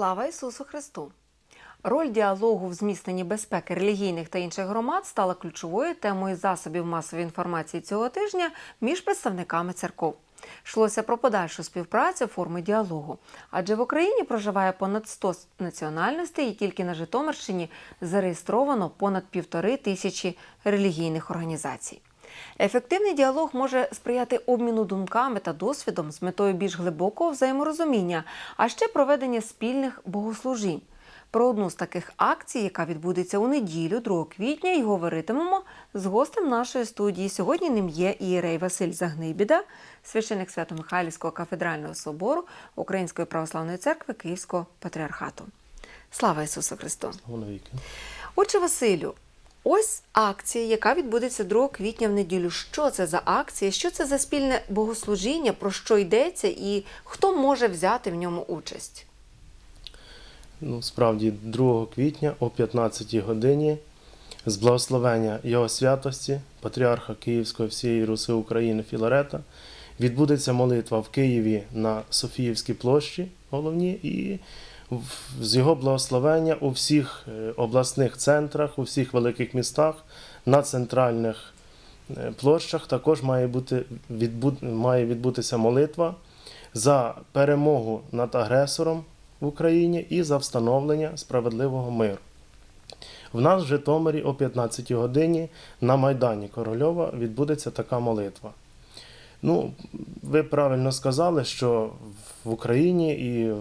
Слава Ісусу Христу! Роль діалогу в зміцненні безпеки релігійних та інших громад стала ключовою темою засобів масової інформації цього тижня між представниками церков. Йшлося про подальшу співпрацю форми діалогу, адже в Україні проживає понад 100 національностей, і тільки на Житомирщині зареєстровано понад півтори тисячі релігійних організацій. Ефективний діалог може сприяти обміну думками та досвідом з метою більш глибокого взаєморозуміння, а ще проведення спільних богослужінь. Про одну з таких акцій, яка відбудеться у неділю, 2 квітня, і говоритимемо з гостем нашої студії. Сьогодні ним є ієрей Василь Загнибіда, священик Свято-Михайлівського кафедрального собору Української православної церкви Київського патріархату. Слава Ісусу Христу! Навіки. Отже, Василю, ось акція, яка відбудеться 2 квітня в неділю. Що це за акція? Що це за спільне богослужіння? Про що йдеться, і хто може взяти в ньому участь? Ну, справді, 2 квітня о 15 годині з благословення Його святості, патріарха Київської всієї Руси України Філарета, відбудеться молитва в Києві на Софіївській площі головній, і з його благословення у всіх е, обласних центрах, у всіх великих містах, на центральних е, площах також має, бути, відбу- має відбутися молитва за перемогу над агресором в Україні і за встановлення справедливого миру. В нас в Житомирі о 15 годині на Майдані Корольова відбудеться така молитва. Ну, ви правильно сказали, що в Україні і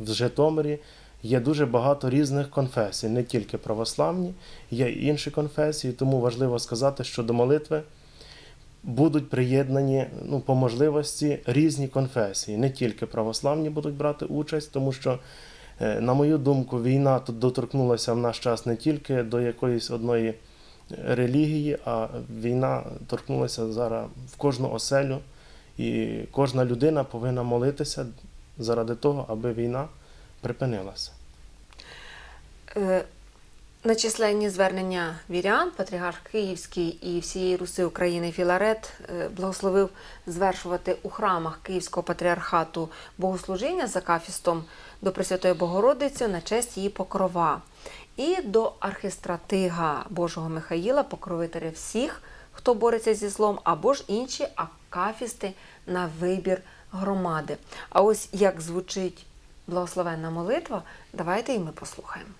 в Житомирі. Є дуже багато різних конфесій, не тільки православні, є і інші конфесії, тому важливо сказати, що до молитви будуть приєднані ну, по можливості різні конфесії. Не тільки православні будуть брати участь, тому що, е, на мою думку, війна тут доторкнулася в наш час не тільки до якоїсь одної релігії, а війна торкнулася зараз в кожну оселю, і кожна людина повинна молитися заради того, аби війна припинилася. Е, На численні звернення вірян, патріарх Київський і всієї Руси України Філарет е, благословив звершувати у храмах Київського патріархату богослужіння за кафістом до Пресвятої Богородиці на честь її покрова. І до архистратига Божого Михаїла, покровителя всіх, хто бореться зі злом, або ж інші акафісти на вибір громади. А ось як звучить благословенна молитва, давайте і ми послухаємо.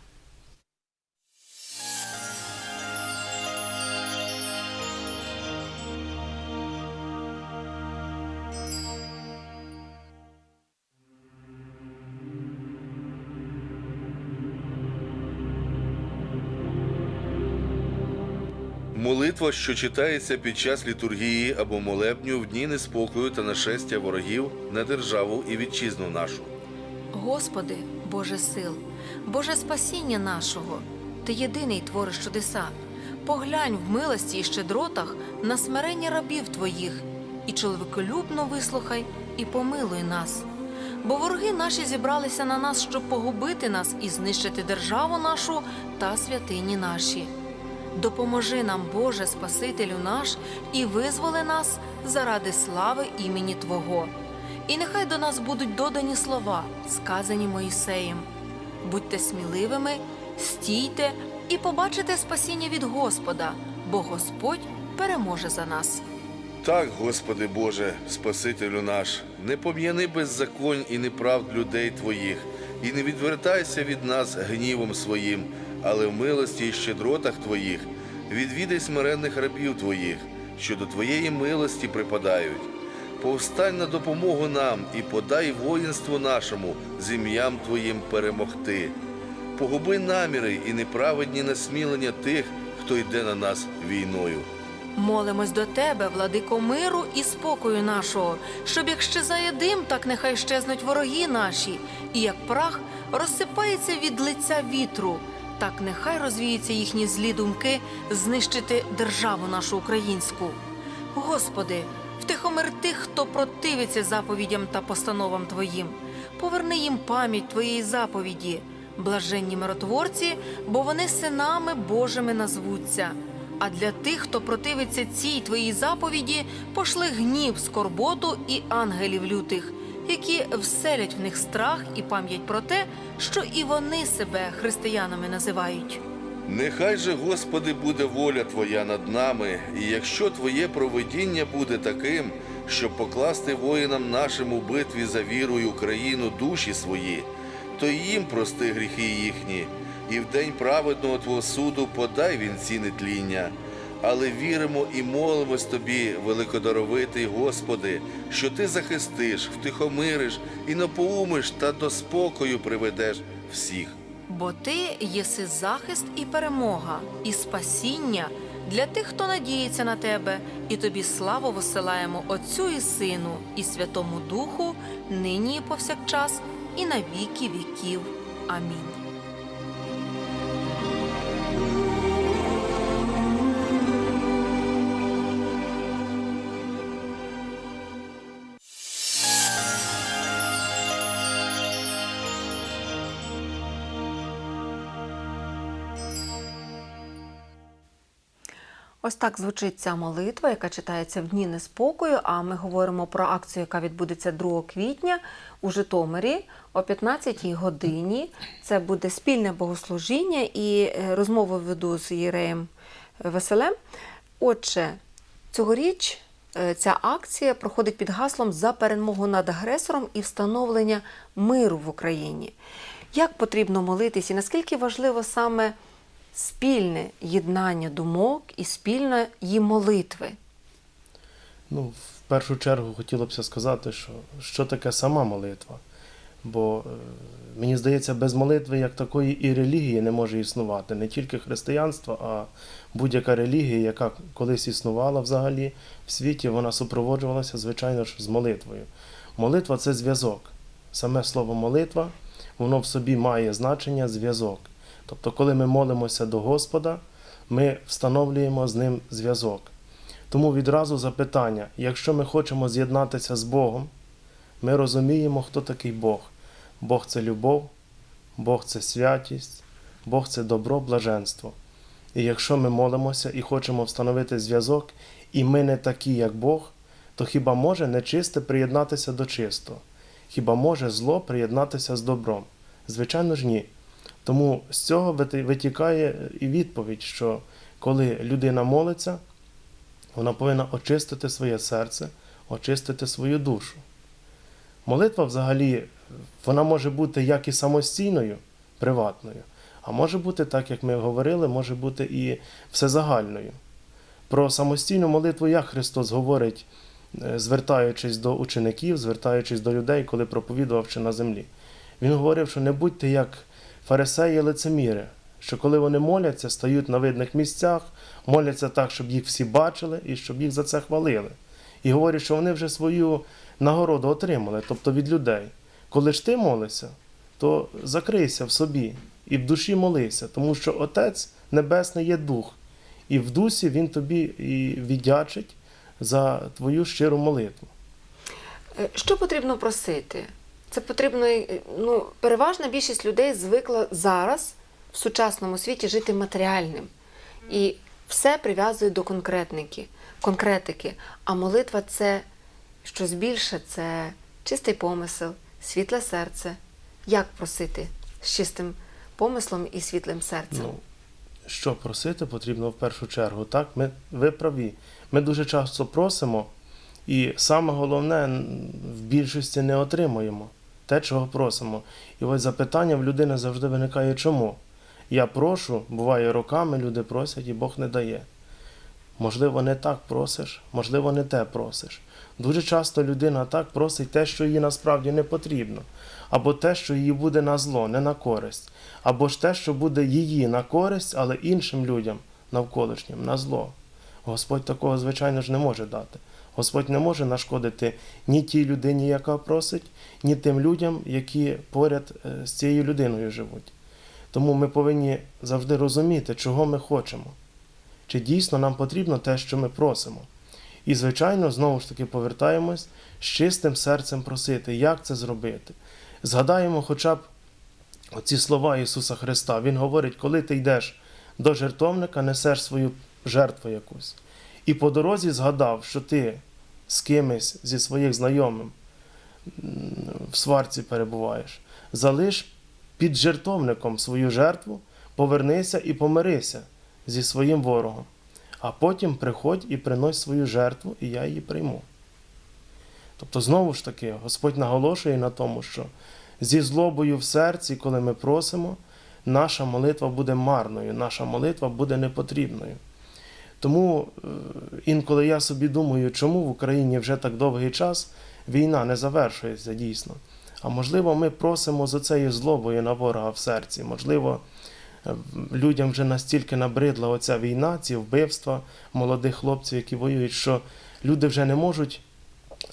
Молитва, що читається під час літургії або молебню в дні неспокою та нашестя ворогів на державу і вітчизну нашу. Господи, Боже сил, Боже спасіння нашого, Ти єдиний твориш чудеса. Поглянь в милості і щедротах на смирення рабів Твоїх, і чоловіколюбно вислухай і помилуй нас. Бо вороги наші зібралися на нас, щоб погубити нас і знищити державу нашу та святині наші. Допоможи нам, Боже, Спасителю наш, і визволи нас заради слави імені Твого. І нехай до нас будуть додані слова, сказані Моїсеєм. Будьте сміливими, стійте і побачите спасіння від Господа, бо Господь переможе за нас. Так, Господи Боже, Спасителю наш, не пом'яни беззаконь і неправд людей Твоїх, і не відвертайся від нас гнівом своїм, але в милості і щедротах Твоїх відвідай смиренних рабів Твоїх, що до Твоєї милості припадають. Повстань на допомогу нам і подай воїнству нашому з ім'ям Твоїм перемогти. Погуби наміри і неправедні насмілення тих, хто йде на нас війною. Молимось до тебе, владико миру і спокою нашого, щоб як щезає дим, так нехай щезнуть вороги наші, і як прах розсипається від лиця вітру, так нехай розвіються їхні злі думки знищити державу нашу українську. Господи, втихомир тих, хто противиться заповідям та постановам Твоїм. Поверни їм пам'ять Твоєї заповіді, блаженні миротворці, бо вони синами Божими назвуться. А для тих, хто противиться цій твоїй заповіді, пошли гнів, скорботу і ангелів лютих, які вселять в них страх і пам'ять про те, що і вони себе християнами називають. Нехай же, Господи, буде воля Твоя над нами, і якщо Твоє провидіння буде таким, щоб покласти воїнам нашим у битві за віру і Україну душі свої, то їм прости гріхи їхні, і в день праведного Твого суду подай вінці нетління. Але віримо і молимось Тобі, великодоровитий Господи, що Ти захистиш, втихомириш і напоумиш та до спокою приведеш всіх. Бо ти єси захист і перемога, і спасіння для тих, хто надіється на тебе, і тобі славу висилаємо Отцю і Сину, і Святому Духу, нині і повсякчас, і на віки віків. Амінь. Ось так звучить ця молитва, яка читається в дні неспокою. А ми говоримо про акцію, яка відбудеться 2 квітня у Житомирі о 15-й годині. Це буде спільне богослужіння і е, розмову веду з Єреєм Веселем. Отже, цьогоріч е, ця акція проходить під гаслом за перемогу над агресором і встановлення миру в Україні. Як потрібно молитись і наскільки важливо саме спільне єднання думок і спільної молитви? Ну, в першу чергу хотілося б сказати, що, що таке сама молитва. Бо е, мені здається, без молитви як такої і релігії не може існувати. Не тільки християнство, а будь-яка релігія, яка колись існувала взагалі в світі, вона супроводжувалася, звичайно ж, з молитвою. Молитва це зв'язок. Саме слово молитва, воно в собі має значення зв'язок. Тобто, коли ми молимося до Господа, ми встановлюємо з ним зв'язок. Тому відразу запитання: якщо ми хочемо з'єднатися з Богом, ми розуміємо, хто такий Бог. Бог це любов, Бог це святість, Бог це добро, блаженство. І якщо ми молимося і хочемо встановити зв'язок, і ми не такі, як Бог, то хіба може нечисте приєднатися до чистого? Хіба може зло приєднатися з добром? Звичайно ж ні. Тому з цього витікає і відповідь, що коли людина молиться, вона повинна очистити своє серце, очистити свою душу. Молитва взагалі вона може бути як і самостійною, приватною, а може бути, так як ми говорили, може бути і всезагальною. Про самостійну молитву як Христос говорить, е, звертаючись до учеників, звертаючись до людей, коли проповідувавши на землі. Він говорив, що не будьте як фарисеї лицеміри, що коли вони моляться, стають на видних місцях, моляться так, щоб їх всі бачили і щоб їх за це хвалили. І говорять, що вони вже свою нагороду отримали, тобто від людей. Коли ж ти молишся, то закрийся в собі і в душі молися, тому що Отець Небесний є дух, і в дусі Він тобі і віддячить за твою щиру молитву. Е, Що потрібно просити? Це потрібно, е, ну, переважна більшість людей звикла зараз в сучасному світі жити матеріальним. І все прив'язує до конкретники, конкретики. А молитва це щось більше, це чистий помисел, світле серце. Як просити з чистим помислом і світлим серцем? Ну, що просити потрібно в першу чергу. Так, ми, ви праві. Ми дуже часто просимо, і саме головне в більшості не отримуємо те, чого просимо. І ось запитання в людини завжди виникає чому? Я прошу, буває роками люди просять, і Бог не дає. Можливо, не так просиш, можливо, не те просиш. Дуже часто людина так просить те, що їй насправді не потрібно, або те, що їй буде на зло, не на користь, або ж те, що буде її на користь, але іншим людям навколишнім на зло. Господь такого, звичайно ж, не може дати. Господь не може нашкодити ні тій людині, яка просить, ні тим людям, які поряд е, з цією людиною живуть. Тому ми повинні завжди розуміти, чого ми хочемо чи дійсно нам потрібно те, що ми просимо. І, звичайно, знову ж таки повертаємось з чистим серцем просити, як це зробити. Згадаємо хоча б оці слова Ісуса Христа. Він говорить, коли ти йдеш до жертовника, несеш свою жертву якусь. І по дорозі згадав, що ти з кимось зі своїх знайомим в сварці перебуваєш. Залиш під жертовником свою жертву, повернися і помирися зі своїм ворогом. А потім приходь і принось свою жертву, і я її прийму. Тобто, знову ж таки, Господь наголошує на тому, що зі злобою в серці, коли ми просимо, наша молитва буде марною, наша молитва буде непотрібною. Тому е, інколи я собі думаю, чому в Україні вже так довгий час війна не завершується дійсно. А можливо, ми просимо за цією злобою на ворога в серці. Можливо, е, людям вже настільки набридла оця війна, ці вбивства молодих хлопців, які воюють, що люди вже не можуть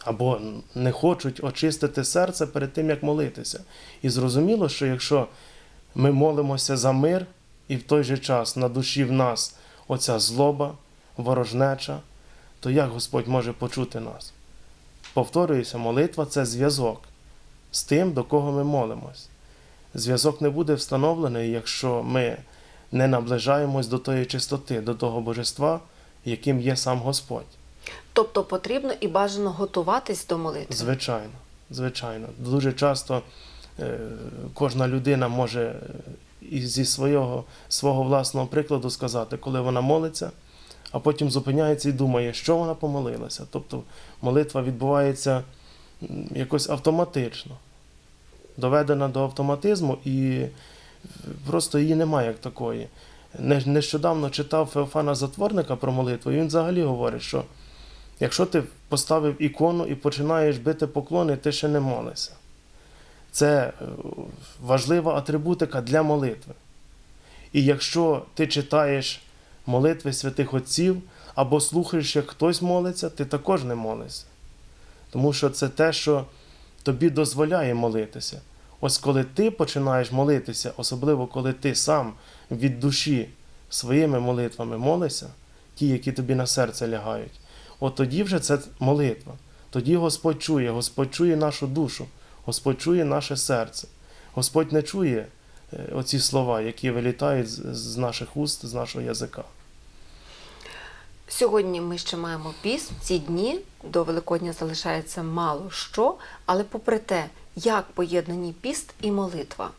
або не хочуть очистити серце перед тим, як молитися. І зрозуміло, що якщо ми молимося за мир, і в той же час на душі в нас оця злоба, ворожнеча, то як Господь може почути нас? Повторююся, молитва це зв'язок з тим, до кого ми молимось. Зв'язок не буде встановлений, якщо ми не наближаємось до тої чистоти, до того божества, яким є сам Господь. Тобто потрібно і бажано готуватись до молитви. Звичайно, звичайно. Дуже часто е, кожна людина може і зі свого, свого власного прикладу сказати, коли вона молиться, а потім зупиняється і думає, що вона помолилася. Тобто молитва відбувається якось автоматично, доведена до автоматизму, і просто її немає як такої. Нещодавно читав Феофана Затворника про молитву, і він взагалі говорить, що Якщо ти поставив ікону і починаєш бити поклони, ти ще не молишся. Це е, важлива атрибутика для молитви. І якщо ти читаєш молитви святих отців або слухаєш, як хтось молиться, ти також не молишся. Тому що це те, що тобі дозволяє молитися. Ось коли ти починаєш молитися, особливо коли ти сам від душі своїми молитвами молишся, ті, які тобі на серце лягають, от тоді вже це молитва. Тоді Господь чує, Господь чує нашу душу, Господь чує наше серце. Господь не чує е, оці слова, які вилітають з наших уст, з нашого язика. Сьогодні ми ще маємо піст. Ці дні до Великодня залишається мало що, але попри те, як поєднані піст і молитва.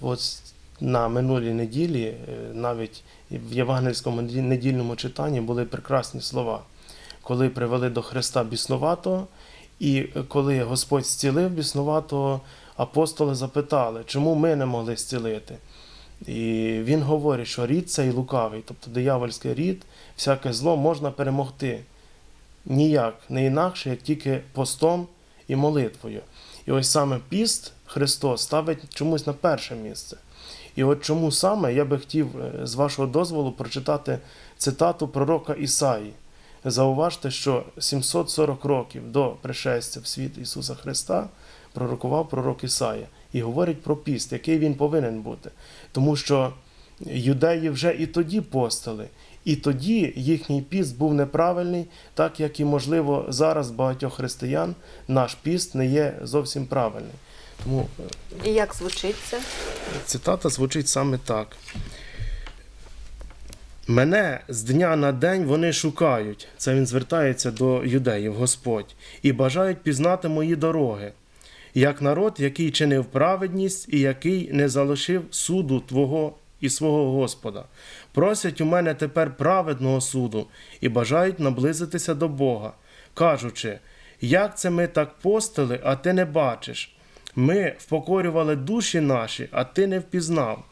От на минулій неділі, е, навіть в євангельському недільному читанні були прекрасні слова, коли привели до Христа біснуватого, і коли Господь зцілив біснуватого, апостоли запитали, чому ми не могли зцілити. І він говорить, що рід цей лукавий, тобто диявольський рід, всяке зло можна перемогти ніяк, не інакше, як тільки постом і молитвою. І ось саме піст Христос ставить чомусь на перше місце. І от чому саме я би хотів е, з вашого дозволу прочитати цитату пророка Ісаї. Зауважте, що 740 років до пришестя в світ Ісуса Христа пророкував пророк Ісая і говорить про піст, який він повинен бути. Тому що юдеї вже і тоді постили, і тоді їхній піст був неправильний, так як і, можливо, зараз багатьох християн наш піст не є зовсім правильний. Тому е, І як звучить це? Цитата звучить саме так. Мене з дня на день вони шукають. Це він звертається до юдеїв, Господь, і бажають пізнати мої дороги, як народ, який чинив праведність і який не залишив суду Твого і свого Господа. Просять у мене тепер праведного суду і бажають наблизитися до Бога, кажучи, як це ми так постили, а ти не бачиш. Ми впокорювали душі наші, а ти не впізнав.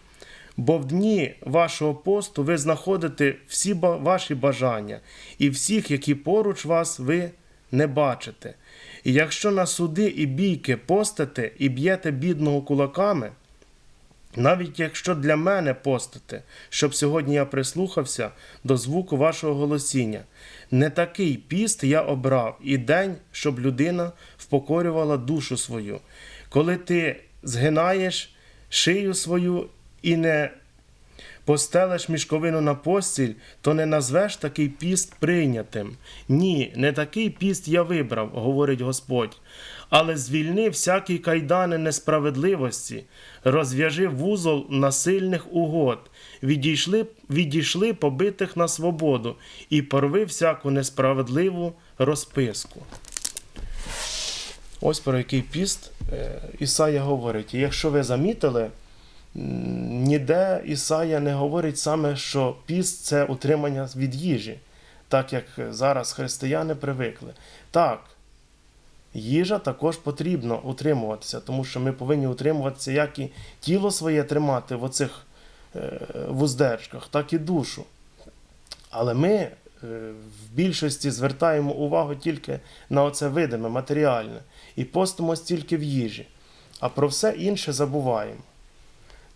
Бо в дні вашого посту ви знаходите всі ваші бажання, і всіх, які поруч вас, ви не бачите. І якщо на суди і бійки постите і б'єте бідного кулаками, навіть якщо для мене постите, щоб сьогодні я прислухався до звуку вашого голосіння, не такий піст я обрав і день, щоб людина впокорювала душу свою. Коли ти згинаєш шию свою і не постелиш мішковину на постіль, то не назвеш такий піст прийнятим. Ні, не такий піст я вибрав, говорить Господь, але звільни всякі кайдани несправедливості, розв'яжи вузол насильних угод, відійшли, відійшли побитих на свободу і порви всяку несправедливу розписку. Ось про який піст е, Ісая говорить. Якщо ви замітили, ніде Ісая не говорить саме, що піст це утримання від їжі, так як зараз християни привикли. Так, їжа також потрібно утримуватися, тому що ми повинні утримуватися як і тіло своє тримати в оцих е, вуздечках, так і душу. Але ми е, в більшості звертаємо увагу тільки на оце видиме, матеріальне, і постимось тільки в їжі, а про все інше забуваємо.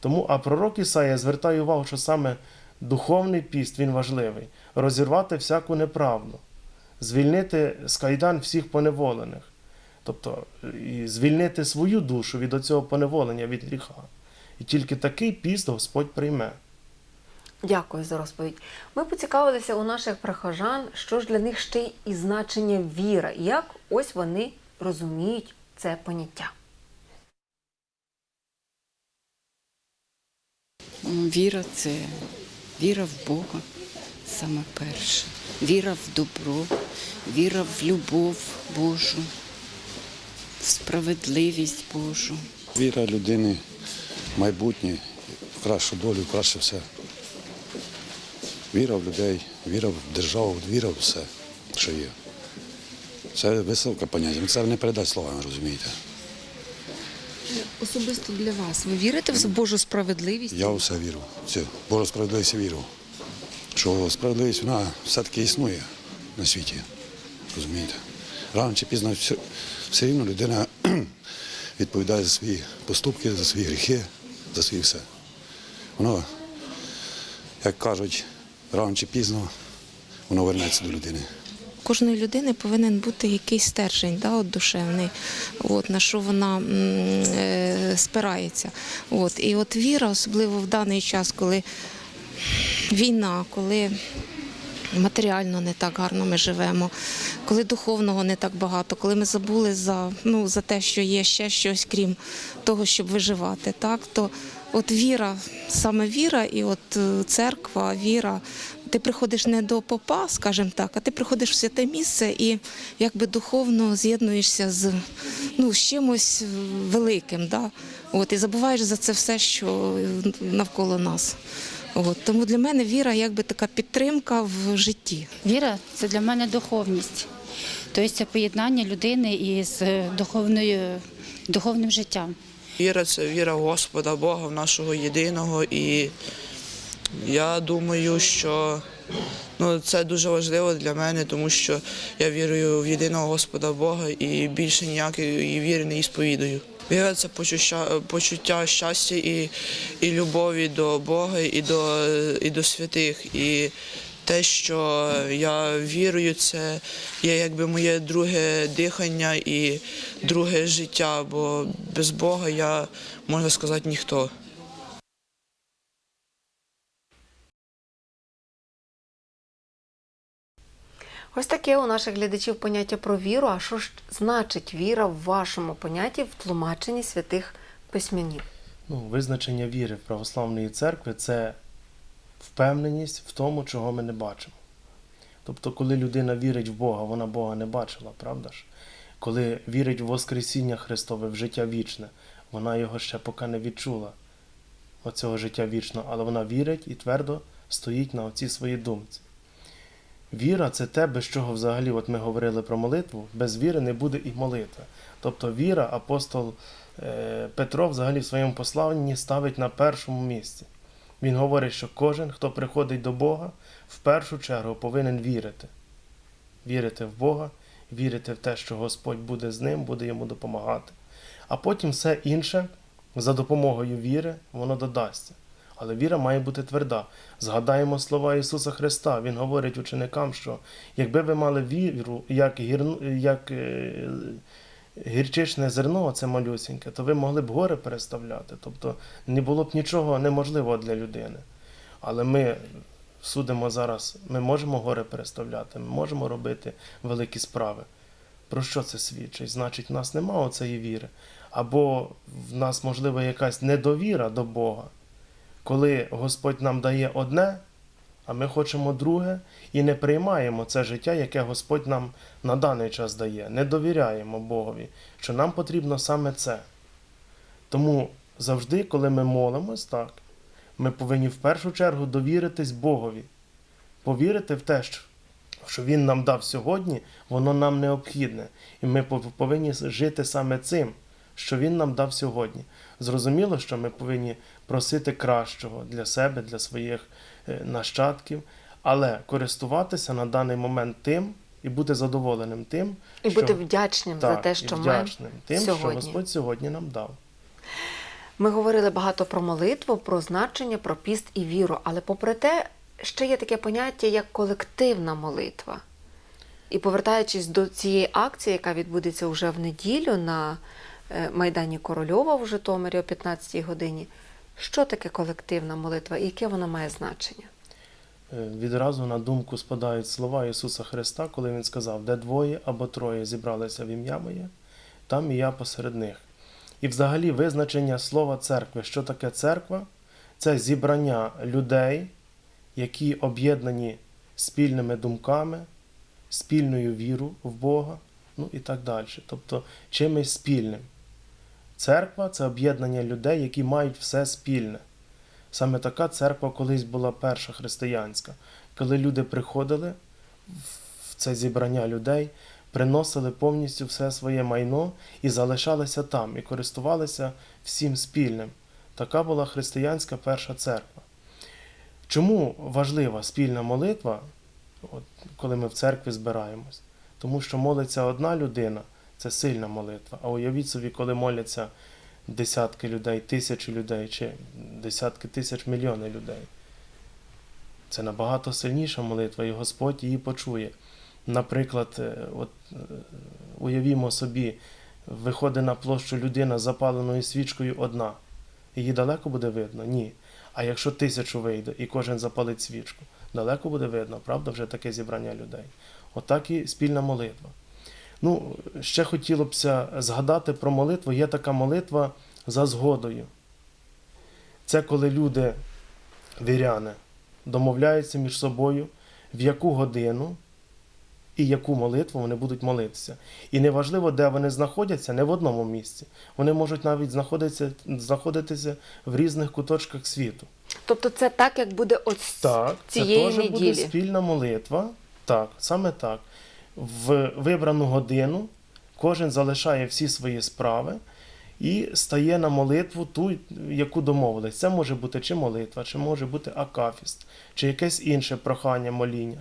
Тому, а пророк Ісая звертає увагу, що саме духовний піст він важливий розірвати всяку неправду, звільнити з кайдан всіх поневолених, тобто і звільнити свою душу від оцього поневолення, від гріха. І тільки такий піст Господь прийме. Дякую за розповідь. Ми поцікавилися у наших прихожан, що ж для них ще і значення віра, і як ось вони розуміють це поняття. Віра це віра в Бога саме перше. Віра в добро, віра в любов Божу, в справедливість Божу. Віра людини в майбутнє, в кращу долю, в краще все. Віра в людей, віра в державу, віра в все, що є. Це високе поняття. Це не передати словами, розумієте. Особисто для вас. Ви вірите в Божу справедливість? Я у все вірю. в Цю Божу справедливість вірю. Що справедливість вона все-таки існує на світі. Розумієте? Рано чи пізно все, все рівно людина відповідає за свої поступки, за свої гріхи, за свої все. Воно, як кажуть, рано чи пізно воно вернеться до людини. Кожної людини повинен бути якийсь стержень, да, от душевний, от, на що вона е, спирається. От. І от віра, особливо в даний час, коли війна, коли матеріально не так гарно ми живемо, коли духовного не так багато, коли ми забули за, ну, за те, що є ще щось, крім того, щоб виживати, так, то от віра, саме віра і от е, церква, віра. Ти приходиш не до попа, скажімо так, а ти приходиш в святе місце і якби духовно з'єднуєшся з, ну, з чимось великим. Да? От, і забуваєш за це все, що навколо нас. От, тому для мене віра якби така підтримка в житті. Віра це для мене духовність. Тобто це поєднання людини із духовною, духовним життям. Віра це віра в Господа Бога, в нашого єдиного. І я думаю, що ну, це дуже важливо для мене, тому що я вірую в єдиного Господа Бога і більше ніякої віри не ісповідую. Віра це почуття, почуття щастя і, і любові до Бога і до, і до святих. І те, що я вірую, це є якби моє друге дихання і друге життя, бо без Бога я, можна сказати, ніхто. Ось таке у наших глядачів поняття про віру. А що ж значить віра в вашому понятті в тлумаченні святих письменів? Ну, визначення віри в православної церкви це впевненість в тому, чого ми не бачимо. Тобто, коли людина вірить в Бога, вона Бога не бачила, правда ж? Коли вірить в Воскресіння Христове, в життя вічне, вона його ще поки не відчула, оцього життя вічного, але вона вірить і твердо стоїть на оцій своїй думці. Віра це те, без чого взагалі, от ми говорили про молитву, без віри не буде і молитви. Тобто віра, апостол е, Петро взагалі в своєму посланні ставить на першому місці. Він говорить, що кожен, хто приходить до Бога, в першу чергу повинен вірити. Вірити в Бога, вірити в те, що Господь буде з ним, буде йому допомагати. А потім все інше за допомогою віри воно додасться. Але віра має бути тверда. Згадаємо слова Ісуса Христа. Він говорить ученикам, що якби ви мали віру, як, гірну, як е, гірчичне зерно, це малюсіньке, то ви могли б гори переставляти. Тобто не було б нічого неможливого для людини. Але ми судимо зараз, ми можемо гори переставляти, ми можемо робити великі справи. Про що це свідчить? Значить, в нас немає цієї віри. Або в нас, можливо, якась недовіра до Бога, коли Господь нам дає одне, а ми хочемо друге і не приймаємо це життя, яке Господь нам на даний час дає. Не довіряємо Богові, що нам потрібно саме це. Тому завжди, коли ми молимось, так, ми повинні в першу чергу довіритись Богові, повірити в те, що що Він нам дав сьогодні, воно нам необхідне. І ми повинні жити саме цим, що Він нам дав сьогодні. Зрозуміло, що ми повинні просити кращого для себе, для своїх е, нащадків, але користуватися на даний момент тим і бути задоволеним тим, І що, бути вдячним за те, що маємо вдячним тим, що. Господь сьогодні нам дав. Ми говорили багато про молитву, про значення, про піст і віру, але попри те, ще є таке поняття як колективна молитва. І повертаючись до цієї акції, яка відбудеться вже в неділю на е, Майдані Корольова в Житомирі о 15-й годині, що таке колективна молитва і яке вона має значення? Е, Відразу на думку спадають слова Ісуса Христа, коли Він сказав, де двоє або троє зібралися в ім'я моє, там і я посеред них. І взагалі визначення слова церкви, що таке церква? Це зібрання людей, які об'єднані спільними думками, спільною вірою в Бога, ну і так далі. Тобто чимось спільним. Церква це об'єднання людей, які мають все спільне. Саме така церква колись була перша християнська, коли люди приходили в це зібрання людей, приносили повністю все своє майно і залишалися там, і користувалися всім спільним. Така була християнська перша церква. Чому важлива спільна молитва, от, коли ми в церкві збираємось? Тому що молиться одна людина це сильна молитва. А уявіть собі, коли моляться десятки людей, тисячі людей чи десятки тисяч мільйони людей. Це набагато сильніша молитва, і Господь її почує. Наприклад, е, от, е, уявімо собі, виходить на площу людина з запаленою свічкою одна. Її далеко буде видно? Ні. А якщо тисячу вийде і кожен запалить свічку, далеко буде видно, правда, вже таке зібрання людей. Отак і спільна молитва. Ну, ще хотілося б згадати про молитву. Є така молитва за згодою. Це коли люди, віряни, домовляються між собою, в яку годину і яку молитву вони будуть молитися. І неважливо, де вони знаходяться, не в одному місці. Вони можуть навіть знаходитися, знаходитися в різних куточках світу. Тобто це так, як буде от Так, цієї це теж буде спільна молитва. Так, саме так. В вибрану годину кожен залишає всі свої справи і стає на молитву ту, яку домовились. Це може бути чи молитва, чи може бути акафіст, чи якесь інше прохання, моління.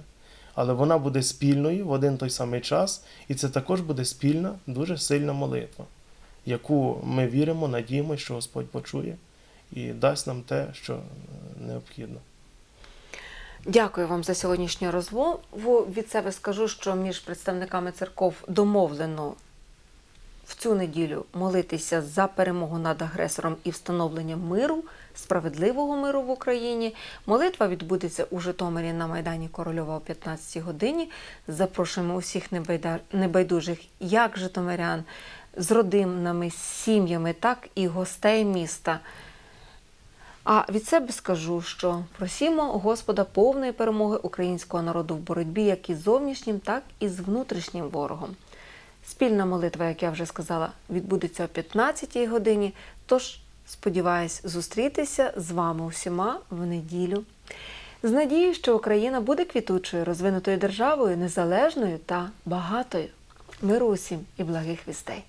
Але вона буде спільною в один той самий час, і це також буде спільна, дуже сильна молитва, яку ми віримо, надіємося, що Господь почує і дасть нам те, що необхідно. Дякую вам за сьогоднішню розмову. Від себе скажу, що між представниками церков домовлено в цю неділю молитися за перемогу над агресором і встановлення миру, справедливого миру в Україні. Молитва відбудеться у Житомирі на Майдані Корольова о 15 годині. Запрошуємо усіх небайдужих, як житомирян, з родинами, з сім'ями, так і гостей міста. А від себе скажу, що просімо Господа повної перемоги українського народу в боротьбі як із зовнішнім, так і з внутрішнім ворогом. Спільна молитва, як я вже сказала, відбудеться о 15-й годині. Тож сподіваюсь зустрітися з вами усіма в неділю. З надією, що Україна буде квітучою, розвинутою державою, незалежною та багатою. Миру усім і благих вістей!